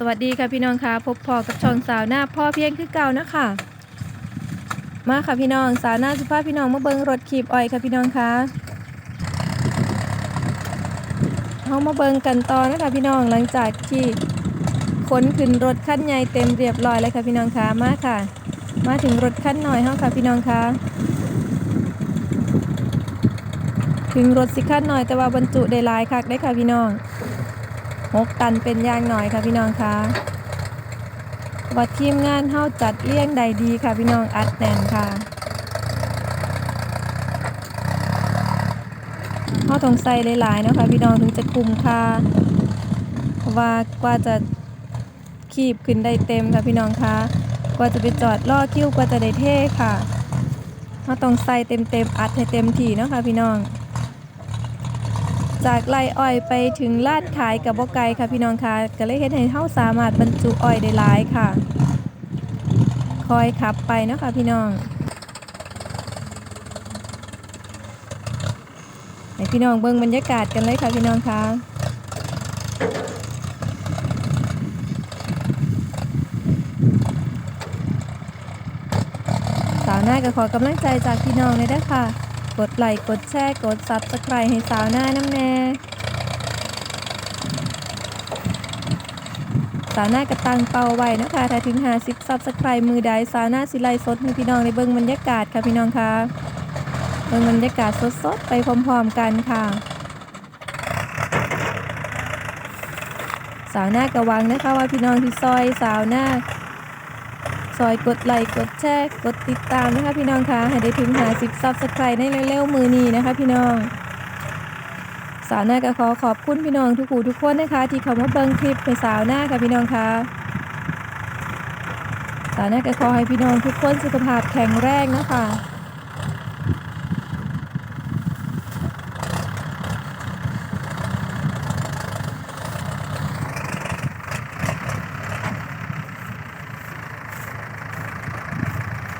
สวัสดีค่ะพี่น้องค่ะพบพอกับช่องสาวหน้าพ่อเพียงคือเก่านะคะมาค่ะพี่น้องสาวหน้าสุภาพพี่น้องมาเบิงรถขีบอ้อยค่ะพี่น้องค่ะเขามาเบิงกันต่อนะคะพี่น้องหลังจากที่ขนขึ้นรถคันใหญ่เต็มเรียบร้อยแล้วค่ะพี่น้องค่ะมาค่ะ มาถึงรถคันหน่อยเฮาค่ะพี่น้องค่ะถึงรถสิคันหน่อยแต่ว่าบรรจุได้หลายคักได้ค่ะพี่น้อง หกตันเป็นอย่างหน่อยค่ะพี่น้องคะวัดทีมงานเฮาจัดเลี้ยงใดดีค่ะพี่น้องอัดแน่นค่ะเฮาต้องใส่หลายๆนะคะพี่น้องถึงจะคุ้มค่าเพราะว่ากว่าจะคีบขึ้นได้เต็มค่ะพี่น้องคะกว่าจะไปจอดล่อคิ้วกว่าจะได้เท่ค่ะเฮาต้องใส่เต็มๆอัดให้เต็มที่เนาะค่ะพี่น้อง จากไรอ้อยไปถึงลาดขายกับบ่ไกลค่ะพี่น้องค่ะก็เลยเฮ็ดให้เฮาสามารถบรรจุอ้อยได้หลายค่ะ คอยขับไปเนาะค่ะพี่น้องให้พี่น้องเบิ่งบรรยากาศกันเลยค่ะพี่น้องค่ะสาวหน้าก็ขอกำลังใจจากพี่น้องเลยได้ค่ะ กดไลค์กดแชร์กดซับสไครต์ให้สาวหน้าน้ำแน่สาวหน้ากระตังเป้าไว้นะคะถ้าถึง50ซับสไครต์มือใดสาวหน้าสิไลสดให้พี่น้องในเบิ่งบรรยากาศค่ะพี่น้องค่ะเบิ่งบรรยากาศสดๆ ไปพร้อมๆกันค่ะสาวหน้ากระวังนะคะว่าพี่น้องที่ซอยสาวหน้า ซอยกดไลค์กดแชร์กดติดตามนะคะพี่น้องคะให้ได้ถึงหาสิบซับสไครต์ในเร็วๆมือนี้นะคะ พี่น้อง สาวหน้าก็ขอขอบคุณพี่น้องทุกผู้ทุกคนนะคะ ที่เข้ามาเบิ่งคลิปเป็นสาวหน้าค่ะพี่น้องคะสาวหน้าก็ขอให้พี่น้องทุกคนสุขภาพแข็งแรงนะคะ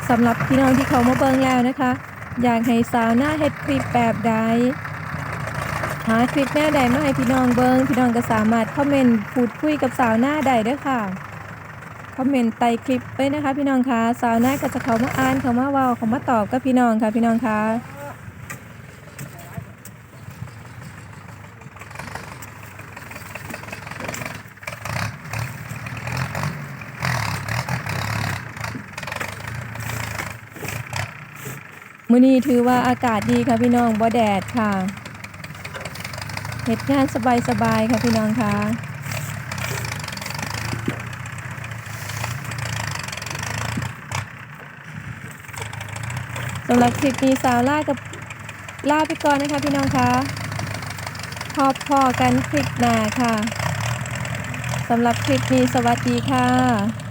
สำหรับพี่น้องที่เขามาเบิ่งแล้วนะคะ อยากให้สาวหน้าเฮ็ดคลิปแบบใดหาคลิปแน่ใดมาให้พี่น้องเบิงพี่น้องก็สามารถคอมเมนต์พูดคุยกับสาวหน้าได้ด้อค่ะคอมเมนต์ใต้คลิปไปนะคะ พี่น้องคะสาวหน้าก็จะเขามาอ่านเขามาเว้าเขามาตอบกับพี่น้องค่ะพี่น้องคะ มื้อนี้ถือว่าอากาศดีค่ะพี่น้องบ่แดดค่ะเฮ็ดงานสบายๆค่ะพี่น้องคะสำหรับคลิปนี้สาวล่ากับลาไปก่อนนะคะพี่น้องคะพบพอกันคลิปหน้าค่ะสำหรับคลิปนี้สวัสดีค่ะ